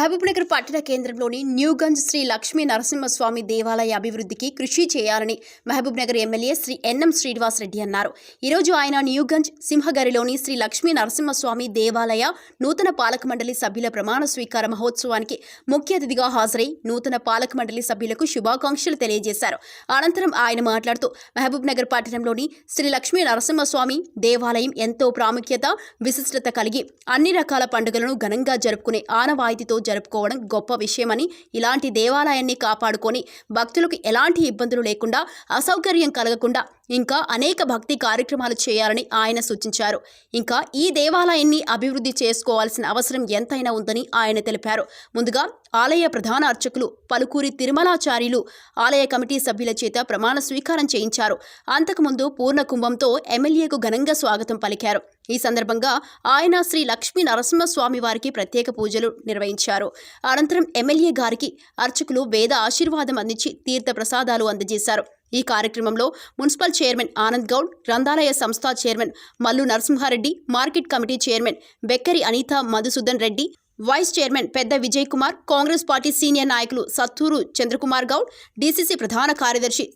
మహబూబ్నగర్ పట్టణ కేంద్రంలోని న్యూగంజ్ శ్రీ లక్ష్మీ నరసింహస్వామి దేవాలయ అభివృద్ధికి కృషి చేయాలని మహబూబ్నగర్ ఎమ్మెల్యే శ్రీ ఎన్ఎం శ్రీనివాస్ రెడ్డి అన్నారు. ఈరోజు ఆయన న్యూగంజ్ సింహగరిలోని శ్రీ లక్ష్మీ నరసింహస్వామి దేవాలయ నూతన పాలక మండలి సభ్యుల ప్రమాణ స్వీకార మహోత్సవానికి ముఖ్య అతిథిగా హాజరై నూతన పాలక మండలి సభ్యులకు శుభాకాంక్షలు తెలియజేశారు. అనంతరం ఆయన మాట్లాడుతూ మహబూబ్నగర్ పట్టణంలోని శ్రీ లక్ష్మీ నరసింహస్వామి దేవాలయం ఎంతో ప్రాముఖ్యత విశిష్టత కలిగి అన్ని రకాల పండుగలను ఘనంగా జరుపుకునే ఆనవాయితీతో జరుపుకోవడం గొప్ప విషయమని ఇలాంటి దేవాలయాన్ని కాపాడుకొని భక్తులకు ఎలాంటి ఇబ్బందులు లేకుండా అసౌకర్యం కలగకుండా ఇంకా అనేక భక్తి కార్యక్రమాలు చేయాలని ఆయన సూచించారు. ఇంకా ఈ దేవాలయాన్ని అభివృద్ధి చేసుకోవాల్సిన అవసరం ఎంతైనా ఉందని ఆయన తెలిపారు. ముందుగా ఆలయ ప్రధాన అర్చకులు పలుకూరి తిరుమలాచార్యులు ఆలయ కమిటీ సభ్యుల చేత ప్రమాణ స్వీకారం చేయించారు. అంతకుముందు పూర్ణ కుంభంతో ఎమ్మెల్యేకు ఘనంగా స్వాగతం పలికారు. ఈ సందర్భంగా ఆయన శ్రీ లక్ష్మీ నరసింహస్వామి వారికి ప్రత్యేక పూజలు నిర్వహించారు. అనంతరం ఎమ్మెల్యే గారికి అర్చకులు వేద ఆశీర్వాదం అందించి తీర్థ ప్రసాదాలు అందజేశారు. ఈ కార్యక్రమంలో మున్సిపల్ చైర్మన్ ఆనంద్ గౌడ్ గ్రంథాలయ సంస్థ chairman Mallu Narasimhareddy market committee chairman Bekkari Anitha Madhusudan Reddy vice chairman పెద్ద విజయ్ కుమార్ కాంగ్రెస్ పార్టీ సీనియర్ నాయకులు సత్తూరు చంద్రకుమార్ గౌడ్ డీసీసీ ప్రధాన కార్యదర్శి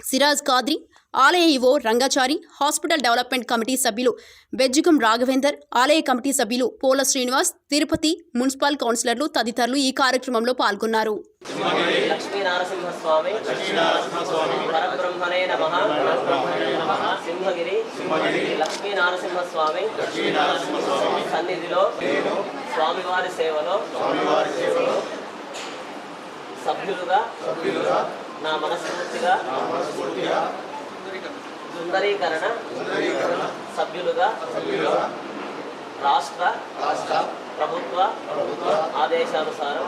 సిరాజ్ కాద్రి ఆలయ EO Rangachari hospital development committee సభ్యులు బెజ్జిగం రాఘవేందర్ ఆలయ కమిటీ సభ్యులు పోల శ్రీనివాస్ తిరుపతి మున్సిపల్ కౌన్సిలర్లు తదితరులు ఈ కార్యక్రమంలో పాల్గొన్నారు. సన్నిధిలో స్వామివారి సేవలో సభ్యులుగా నా మనస్ఫూర్తిగా సుందరీకరణ. సభ్యులుగా. రాష్ట్ర. ప్రభుత్వ. ఆదేశానుసారం.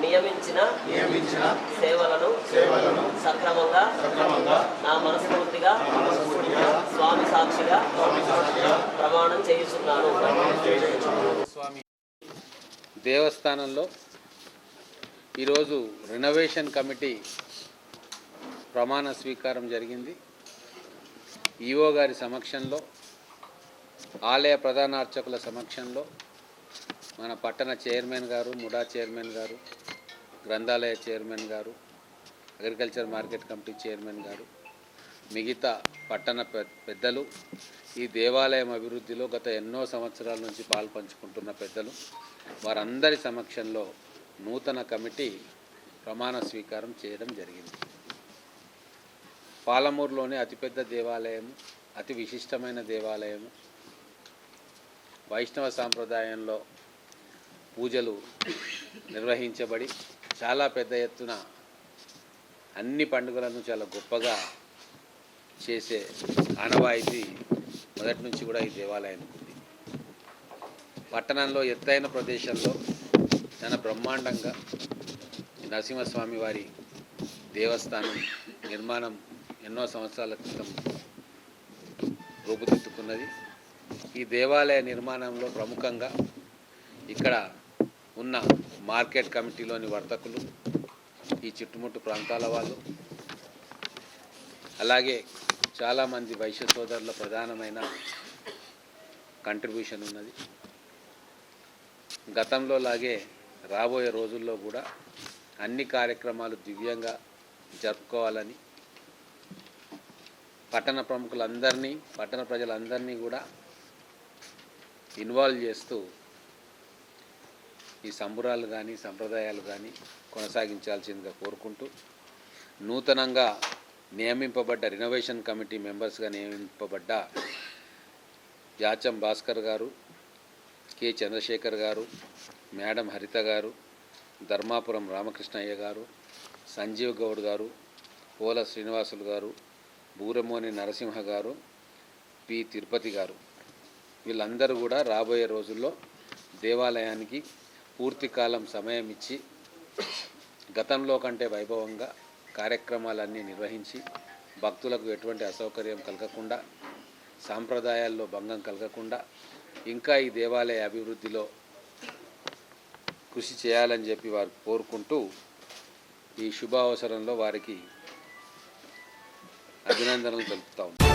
నియమించిన. నియమించిన. సేవలను. సేవలను. సక్రమంగా. సక్రమంగా. నా మనస్ఫూర్తిగా. స్వామి సాక్షిగా. స్వామి సాక్షిగా. ప్రమాణం చేయిస్తున్నాను స్వామి దేవస్థానంలో ఈరోజు రెనోవేషన్ కమిటీ ప్రమాణ స్వీకారం జరిగింది. ఈఓ గారి సమక్షంలో ఆలయ ప్రధాన అర్చకుల సమక్షంలో మన పట్టణ చైర్మన్ గారు ముడా చైర్మన్ గారు గ్రంథాలయ చైర్మన్ గారు అగ్రికల్చర్ మార్కెట్ కమిటీ చైర్మన్ గారు మిగతా పట్టణ పె- పెద్దలు ఈ దేవాలయం అభివృద్ధిలో గత ఎన్నో సంవత్సరాల నుంచి పాల్పంచుకుంటున్న పెద్దలు వారందరి సమక్షంలో నూతన కమిటీ ప్రమాణ స్వీకారం చేయడం జరిగింది. పాలమూరులోనే అతిపెద్ద దేవాలయం అతి విశిష్టమైన దేవాలయం వైష్ణవ సాంప్రదాయంలో పూజలు నిర్వహించబడి చాలా పెద్ద ఎత్తున అన్ని పండుగలను చాలా గొప్పగా చేసే ఆనవాయితీ మొదటి నుంచి కూడా ఈ దేవాలయానికి ఉంది. పట్టణంలో ఎత్తైన ప్రదేశంలో చాలా బ్రహ్మాండంగా నరసింహస్వామి వారి దేవస్థానం నిర్మాణం ఎన్నో సంవత్సరాల క్రితం రూపుదిద్దుకున్నది. ఈ దేవాలయ నిర్మాణంలో ప్రముఖంగా ఇక్కడ ఉన్న మార్కెట్ కమిటీలోని వర్తకులు ఈ చుట్టుముట్టు ప్రాంతాల వాళ్ళు అలాగే చాలామంది వైశ్య సోదరుల ప్రధానమైన కంట్రిబ్యూషన్ ఉన్నది. గతంలో లాగే రాబోయే రోజుల్లో కూడా అన్ని కార్యక్రమాలు దివ్యంగా జరుపుకోవాలని పట్టణ ప్రముఖులందరినీ పట్టణ ప్రజలందరినీ కూడా ఇన్వాల్వ్ చేస్తూ ఈ సంబురాలు కానీ సంప్రదాయాలు కానీ కొనసాగించాల్సిందిగా కోరుకుంటూ నూతనంగా నియమింపబడ్డ రినోవేషన్ కమిటీ మెంబర్స్గా నియమింపబడ్డ జాచం భాస్కర్ గారు కె చంద్రశేఖర్ గారు మేడం హరిత గారు ధర్మాపురం రామకృష్ణయ్య గారు సంజీవ్ గౌడ్ గారు పోల శ్రీనివాసులు గారు బూరమోని నరసింహ గారు పి. తిరుపతి గారు. వీళ్ళందరూ కూడా రాబోయే రోజుల్లో దేవాలయానికి పూర్తి కాలం సమయం ఇచ్చి గతంలో కంటే వైభవంగా కార్యక్రమాలన్నీ నిర్వహించి భక్తులకు ఎటువంటి అసౌకర్యం కలగకుండా సాంప్రదాయాల్లో భంగం కలగకుండా ఇంకా ఈ దేవాలయ అభివృద్ధిలో కృషి చేయాలని చెప్పి వారు కోరుకుంటూ ఈ శుభావసరంలో వారికి అభినందనలు తెలుపుతా